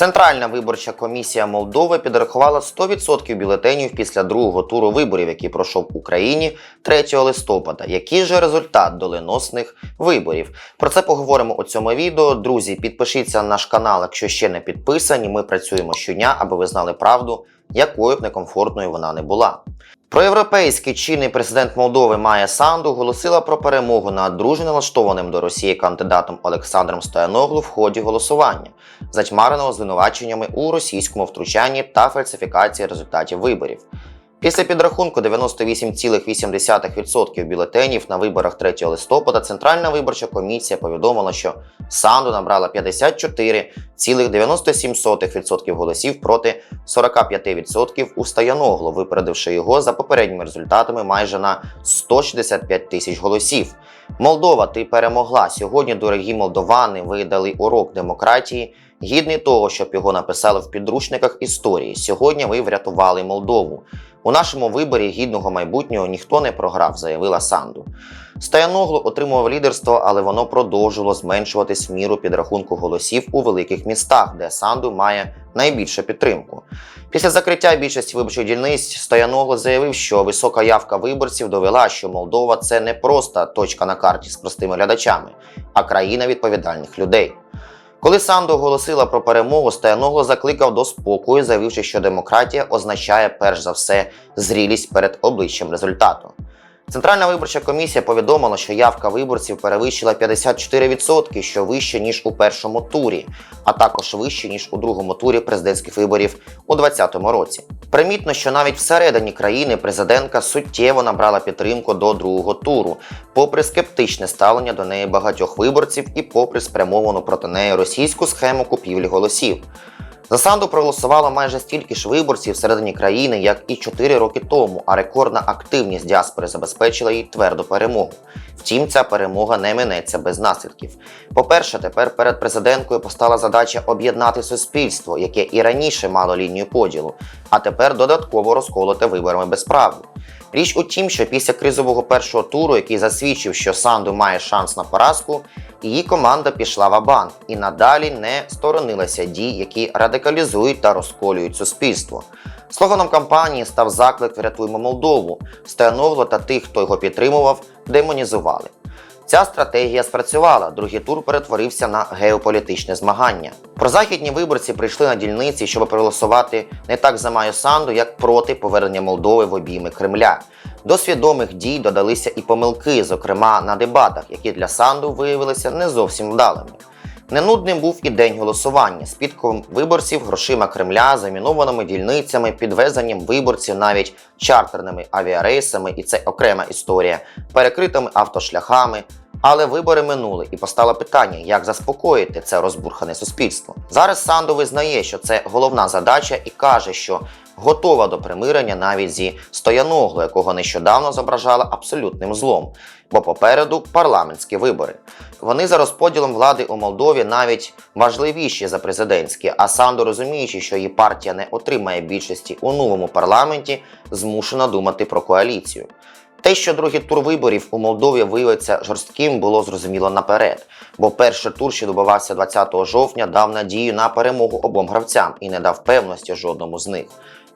Центральна виборча комісія Молдови підрахувала 100% бюлетенів після другого туру виборів, який пройшов в Україні 3 листопада. Який же результат доленосних виборів? Про це поговоримо у цьому відео. Друзі, підпишіться на наш канал, якщо ще не підписані. Ми працюємо щодня, аби ви знали правду, якою б некомфортною вона не була. Проєвропейський чинний президент Молдови Майя Санду голосила про перемогу над дружньо налаштованим до Росії кандидатом Олександром Стояноглу в ході голосування, затьмареного звинуваченнями у російському втручанні та фальсифікації результатів виборів. Після підрахунку 98,8% бюлетенів на виборах 3 листопада Центральна виборча комісія повідомила, що Санду набрала 54,97% голосів проти 45% у Стояноглу, випередивши його за попередніми результатами майже на 165 тисяч голосів. Молдова, ти перемогла. Сьогодні, дорогі молдовани, ви дали урок демократії, гідний того, щоб його написали в підручниках історії. Сьогодні ви врятували Молдову. У нашому виборі гідного майбутнього ніхто не програв, заявила Санду. Стояноглу отримував лідерство, але воно продовжувало зменшуватись міру підрахунку голосів у великих містах, де Санду має найбільшу підтримку. Після закриття більшості виборчих дільниць Стояногло заявив, що висока явка виборців довела, що Молдова це не просто точка на карті з простими глядачами, а країна відповідальних людей. Коли Санду оголосила про перемогу, Стояногло закликав до спокою, заявивши, що демократія означає перш за все зрілість перед обличчям результату. Центральна виборча комісія повідомила, що явка виборців перевищила 54%, що вище ніж у першому турі, а також вище ніж у другому турі президентських виборів у 2020 році. Примітно, що навіть всередині країни президентка суттєво набрала підтримку до другого туру, попри скептичне ставлення до неї багатьох виборців і попри спрямовану проти неї російську схему купівлі голосів. За Санду проголосувало майже стільки ж виборців всередині країни, як і 4 роки тому, а рекордна активність діаспори забезпечила їй тверду перемогу. Втім, ця перемога не минеться без наслідків. По-перше, тепер перед президенткою постала задача об'єднати суспільство, яке і раніше мало лінію поділу, а тепер додатково розколоте виборами без правди. Річ у тім, що після кризового першого туру, який засвідчив, що Санду має шанс на поразку, її команда пішла в абан і надалі не сторонилася дій, які радикалізують та розколюють суспільство. Слоганом кампанії став заклик Врятуймо Молдову. Стояногло та тих, хто його підтримував, демонізували. Ця стратегія спрацювала. Другий тур перетворився на геополітичне змагання. Прозахідні виборці прийшли на дільниці, щоб проголосувати не так за Маю Санду, як проти повернення Молдови в обійми Кремля. До свідомих дій додалися і помилки, зокрема на дебатах, які для Санду виявилися не зовсім вдалими. Ненудним був і день голосування з підком виборців, грошима Кремля, замінованими дільницями, підвезенням виборців навіть чартерними авіарейсами, і це окрема історія, перекритими автошляхами. Але вибори минули, і постало питання, як заспокоїти це розбурхане суспільство. Зараз Санду визнає, що це головна задача, і каже, що готова до примирення навіть зі Стояногло, якого нещодавно зображала абсолютним злом, бо попереду парламентські вибори. Вони за розподілом влади у Молдові навіть важливіші за президентські, а Санду, розуміючи, що її партія не отримає більшості у новому парламенті, змушена думати про коаліцію. Те, що другий тур виборів у Молдові виявиться жорстким, було зрозуміло наперед, бо перший тур, що відбувався 20 жовтня, дав надію на перемогу обом гравцям і не дав певності жодному з них.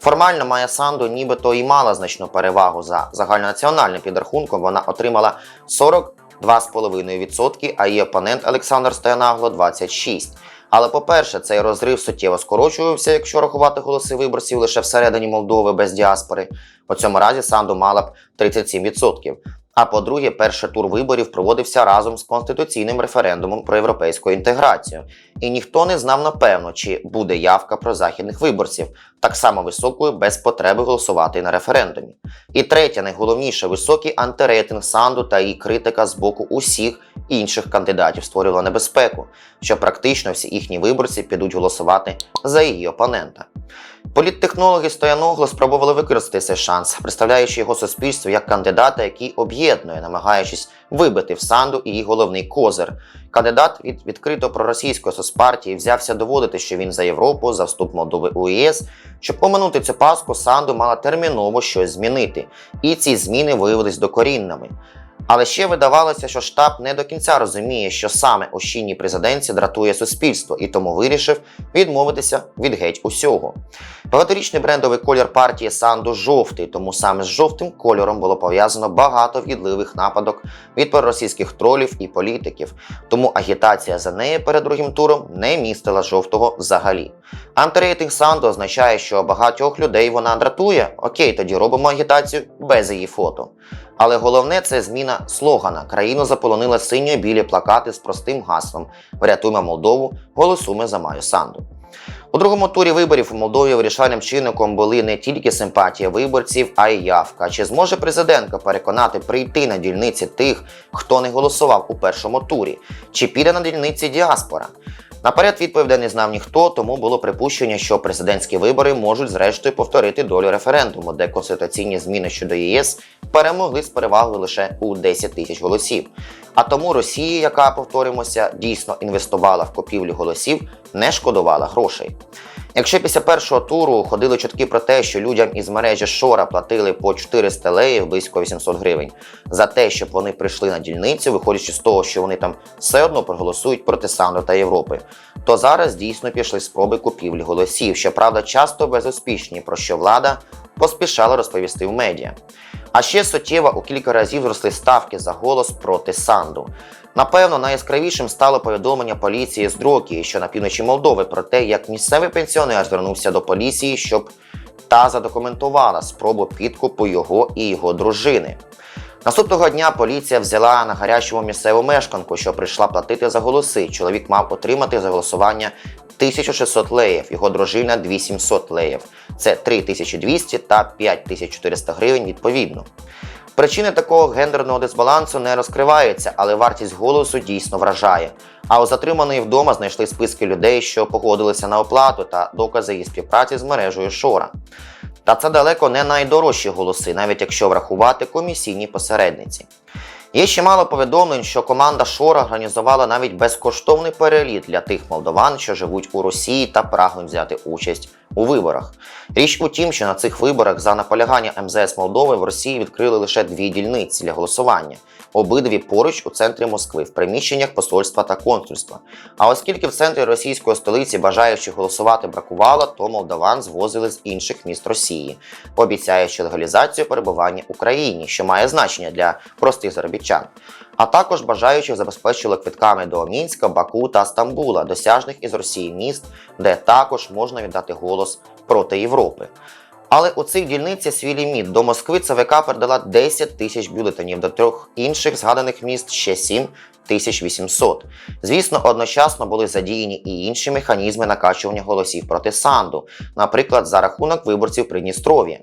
Формально Майя Санду нібито і мала значну перевагу за загальнонаціональним підрахунком. Вона отримала 42,5%, а її опонент Олександр Стоянагло 26%. Але, по-перше, цей розрив суттєво скорочувався, якщо рахувати голоси виборців лише всередині Молдови без діаспори. У цьому разі Санду мала б 37%. А по-друге, перший тур виборів проводився разом з конституційним референдумом про європейську інтеграцію, і ніхто не знав напевно, чи буде явка про західних виборців, так само високою без потреби голосувати на референдумі. І третє, найголовніше, високий антирейтинг Санду та її критика з боку усіх інших кандидатів створювала небезпеку, що практично всі їхні виборці підуть голосувати за її опонента. Політтехнологи Стояногло спробували використати цей шанс, представляючи його суспільству як кандидата, який об'єднує, намагаючись вибити в Санду і її головний козир. Кандидат від відкрито проросійської соцпартії взявся доводити, що він за Європу, за вступ Молдови у ЄС. Щоб оминути цю паску, Санду мала терміново щось змінити, і ці зміни виявились докорінними. Але ще видавалося, що штаб не до кінця розуміє, що саме у чинній президенці дратує суспільство, і тому вирішив відмовитися від геть усього. Багаторічний брендовий колір партії Санду жовтий, тому саме з жовтим кольором було пов'язано багато в'їдливих нападок від проросійських тролів і політиків. Тому агітація за неї перед другим туром не містила жовтого взагалі. Антирейтинг Санду означає, що багатьох людей вона дратує. Окей, тоді робимо агітацію без її фото. Але головне це зміна слогана. Країну заполонили синьо-білі плакати з простим гаслом Врятуємо Молдову, голосуємо за Маю Санду. У другому турі виборів у Молдові вирішальним чинником були не тільки симпатія виборців, а й явка. Чи зможе президентка переконати прийти на дільниці тих, хто не голосував у першому турі? Чи піде на дільниці діаспора? Наперед відповідей не знав ніхто, тому було припущення, що президентські вибори можуть зрештою повторити долю референдуму, де конституційні зміни щодо ЄС перемогли з перевагою лише у 10 тисяч голосів. А тому Росія, яка повторимося, дійсно інвестувала в купівлю голосів, не шкодувала грошей. Якщо після першого туру ходили чутки про те, що людям із мережі Шора платили по 400 леїв, близько 800 гривень, за те, щоб вони прийшли на дільницю, виходячи з того, що вони там все одно проголосують проти Санду та Європи, то зараз дійсно пішли спроби купівлі голосів, щоправда, часто безуспішні, про що влада поспішала розповісти в медіа. А ще суттєво у кілька разів зросли ставки за голос проти Санду. Напевно, найяскравішим стало повідомлення поліції з Дрокії, що на півночі Молдови, про те, як місцевий пенсіонер звернувся до поліції, щоб та задокументувала спробу підкупу його і його дружини. Наступного дня поліція взяла на гарячому місцеву мешканку, що прийшла платити за голоси. Чоловік мав отримати за голосування 1600 леїв, його дружина 2700 леїв. Це 3200 та 5400 гривень відповідно. Причини такого гендерного дисбалансу не розкриваються, але вартість голосу дійсно вражає. А у затриманої вдома знайшли списки людей, що погодилися на оплату та докази її співпраці з мережею Шора. Та це далеко не найдорожчі голоси, навіть якщо врахувати комісійні посередниці. Є ще мало повідомлень, що команда Шора організувала навіть безкоштовний переліт для тих молдован, що живуть у Росії та прагнуть взяти участь у виборах. Річ у тім, що на цих виборах за наполягання МЗС Молдови в Росії відкрили лише дві дільниці для голосування, обидві поруч у центрі Москви, в приміщеннях посольства та консульства. А оскільки в центрі російської столиці бажаючих голосувати бракувало, то молдаван звозили з інших міст Росії, обіцяючи легалізацію перебування в Україні, що має значення для простих заробітчан. А також бажаючих забезпечили квитками до Мінська, Баку та Стамбула, досяжних із Росії міст, де також можна віддати голос проти Європи. Але у цих дільницях свій ліміт до Москви ЦВК передала 10 тисяч бюлетенів, до трьох інших згаданих міст ще 7 1800. Звісно, одночасно були задіяні і інші механізми накачування голосів проти Санду, наприклад, за рахунок виборців Придністров'я.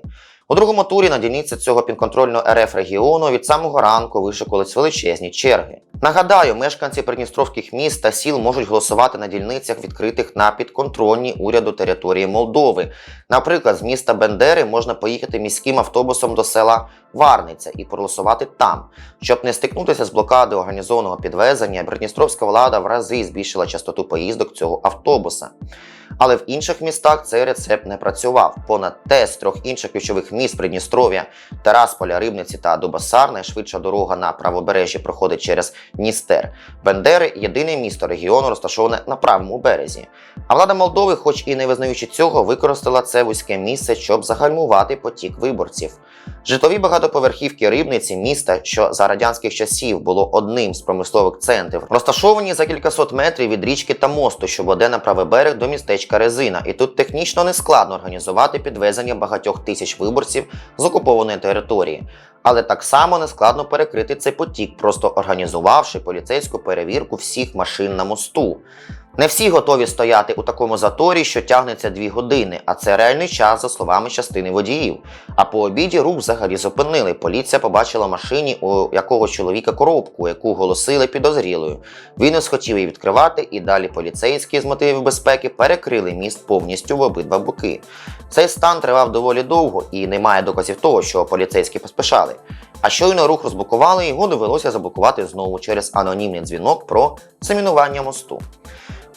У другому турі на дільниці цього підконтрольного РФ регіону від самого ранку вишикувались величезні черги. Нагадаю, мешканці придністровських міст та сіл можуть голосувати на дільницях, відкритих на підконтрольній уряду території Молдови. Наприклад, з міста Бендери можна поїхати міським автобусом до села Варниця і проголосувати там. Щоб не стикнутися з блокадою організованого підвезення, придністровська влада в рази збільшила частоту поїздок цього автобуса. Але в інших містах цей рецепт не працював. Понад те з трьох інших ключових міст Придністров'я, Тарасполя, Рибниці та Дубасар найшвидша дорога на правобережжі проходить через Дністер. Бендери єдине місто регіону, розташоване на правому березі. А влада Молдови, хоч і не визнаючи цього, використала це вузьке місце, щоб загальмувати потік виборців. Житлові багатоповерхівки Рибниці, міста, що за радянських часів було одним з промислових центрів, розташовані за кількасот метрів від річки та мосту, що веде на правий берег до містечка Резина. І тут технічно не складно організувати підвезення багатьох тисяч виборців з окупованої території. Але так само не складно перекрити цей потік, просто організувавши поліцейську перевірку всіх машин на мосту. Не всі готові стояти у такому заторі, що тягнеться дві години, а це реальний час, за словами частини водіїв. А по обіді рух взагалі зупинили. Поліція побачила машині у якогось чоловіка коробку, яку голосили підозрілою. Він не схотів її відкривати, і далі поліцейські з мотивів безпеки перекрили міст повністю в обидва боки. Цей стан тривав доволі довго і немає доказів того, що поліцейські поспішали. А щойно рух розблокували, його довелося заблокувати знову через анонімний дзвінок про замінування мосту.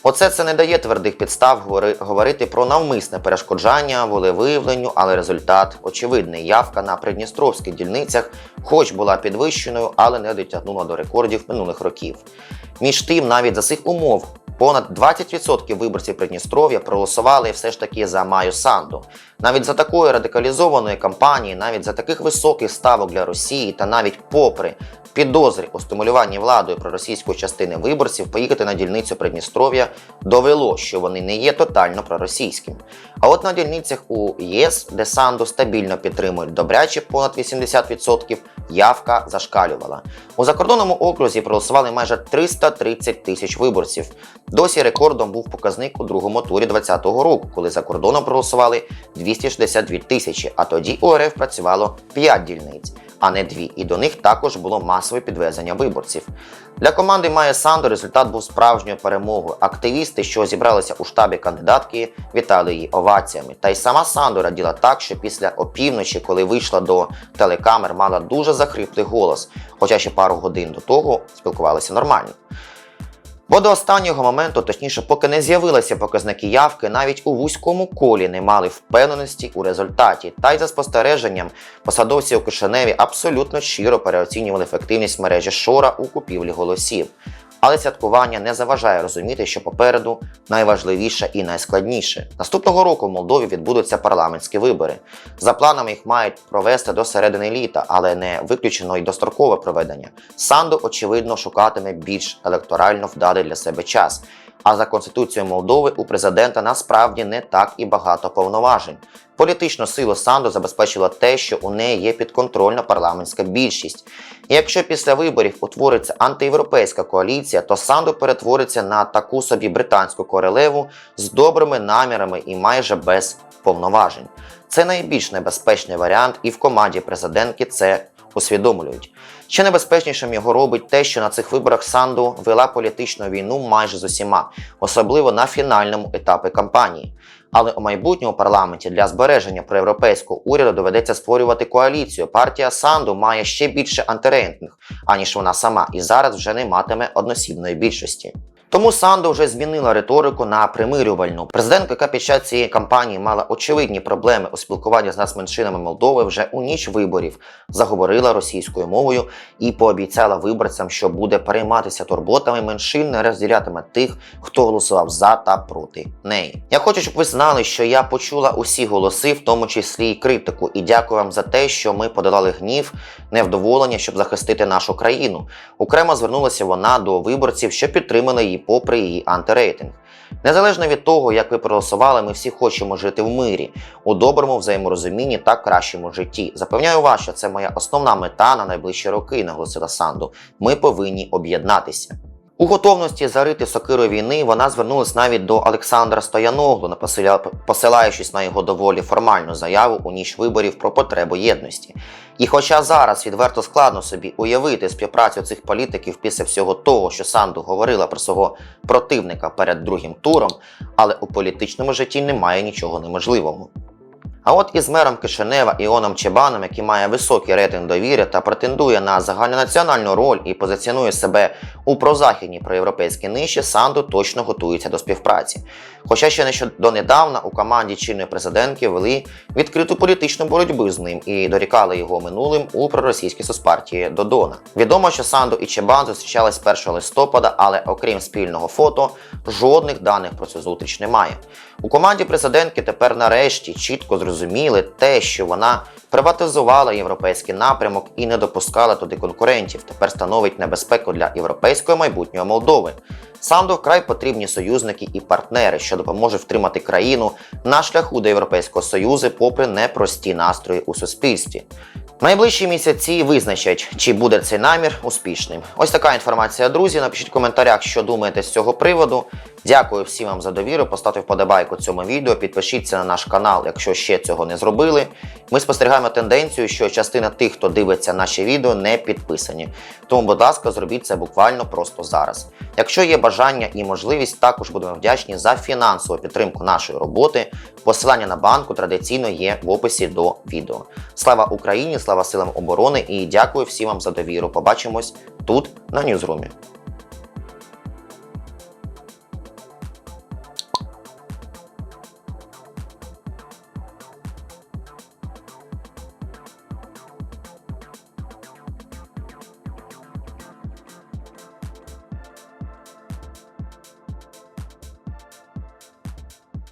Оце це не дає твердих підстав говорити про навмисне перешкоджання волевиявленню, але результат очевидний. Явка на придністровських дільницях, хоч була підвищеною, але не дотягнула до рекордів минулих років. Між тим, навіть за цих умов. Понад 20% виборців Придністров'я проголосували все ж таки за Маю Санду. Навіть за такої радикалізованої кампанії, навіть за таких високих ставок для Росії, та навіть попри підозри у стимулюванні владою проросійської частини виборців, поїхати на дільницю Придністров'я довело, що вони не є тотально проросійськими. А от на дільницях у ЄС, де Санду стабільно підтримують добряче понад 80%, явка зашкалювала. У закордонному окрузі проголосували майже 330 тисяч виборців. Досі рекордом був показник у другому турі 2020 року, коли за кордоном проголосували 262 тисячі, а тоді у РФ працювало 5 дільниць, а не дві. і до них також було масове підвезення виборців. Для команди Майя Санду результат був справжньою перемогою. Активісти, що зібралися у штабі кандидатки, вітали її оваціями. Та й сама Санду раділа так, що після опівночі, коли вийшла до телекамер, мала дуже захриплий голос, хоча ще пару годин до того спілкувалися нормально. Бо до останнього моменту, точніше, поки не з'явилися показники явки, навіть у вузькому колі не мали впевненості у результаті. Та й за спостереженням посадовці у Кишиневі абсолютно щиро переоцінювали ефективність мережі Шора у купівлі голосів. Але святкування не заважає розуміти, що попереду найважливіше і найскладніше. Наступного року в Молдові відбудуться парламентські вибори. За планами їх мають провести до середини літа, але не виключено й дострокове проведення. Санду, очевидно, шукатиме більш електорально вдалий для себе час. А за конституцією Молдови у президента насправді не так і багато повноважень. Політичну силу Санду забезпечило те, що у неї є підконтрольна парламентська більшість. Якщо після виборів утвориться антиєвропейська коаліція, то Санду перетвориться на таку собі британську королеву з добрими намірами і майже без повноважень. Це найбільш небезпечний варіант, і в команді президентки це усвідомлюють. Ще небезпечнішим його робить те, що на цих виборах Санду вела політичну війну майже з усіма, особливо на фінальному етапі кампанії. Але у майбутньому парламенті для збереження проєвропейського уряду доведеться створювати коаліцію. Партія Санду має ще більше антирейтинг, аніж вона сама, і зараз вже не матиме односібної більшості. Тому Санду вже змінила риторику на примирювальну. Президентка, яка під час цієї кампанії мала очевидні проблеми у спілкуванні з нацменшинами Молдови, вже у ніч виборів заговорила російською мовою і пообіцяла виборцям, що буде перейматися турботами меншин, не розділятиме тих, хто голосував за та проти неї. Я хочу, щоб ви знали, що я почула усі голоси, в тому числі і критику, і дякую вам за те, що ми подолали гнів, невдоволення, щоб захистити нашу країну. Окремо звернулася вона до виборців, що підтримали її попри її антирейтинг. Незалежно від того, як ви проголосували, ми всі хочемо жити в мирі, у доброму взаєморозумінні та кращому житті. Запевняю вас, що це моя основна мета на найближчі роки, наголосила Санду. Ми повинні об'єднатися. У готовності зарити сокиру війни вона звернулась навіть до Олександра Стояноглу, посилаючись на його доволі формальну заяву у ніч виборів про потребу єдності. І хоча зараз відверто складно собі уявити співпрацю цих політиків після всього того, що Санду говорила про свого противника перед другим туром, але у політичному житті немає нічого неможливого. А от із мером Кишинева Іоном Чебаном, який має високий рейтинг довіри та претендує на загальнонаціональну роль і позиціонує себе у прозахідній проєвропейській ниші, Санду точно готується до співпраці. Хоча ще не донедавна у команді чинної президентки вели відкриту політичну боротьбу з ним і дорікали його минулим у проросійській суспартії Додона. Відомо, що Санду і Чебан зустрічались 1 листопада, але окрім спільного фото, жодних даних про цю зустріч немає. У команді президентки тепер нарешті чітко зрозуміли те, що вона приватизувала європейський напрямок і не допускала туди конкурентів. Тепер становить небезпеку для європейського майбутнього Молдови. Санду вкрай потрібні союзники і партнери, що допоможуть втримати країну на шляху до Європейського Союзу, попри непрості настрої у суспільстві. Найближчі місяці визначать, чи буде цей намір успішним. Ось така інформація, друзі. Напишіть в коментарях, що думаєте з цього приводу. Дякую всім вам за довіру. Поставте вподобайку цьому відео, підпишіться на наш канал, якщо ще цього не зробили. Ми спостерігаємо тенденцію, що частина тих, хто дивиться наші відео, не підписані. Тому, будь ласка, зробіть це буквально просто зараз. Якщо є бажання і можливість, також будемо вдячні за фінансову підтримку нашої роботи. Посилання на банку традиційно є в описі до відео. Слава Україні! Слава силам оборони і дякую всім вам за довіру. Побачимось тут на Ньюзрумі.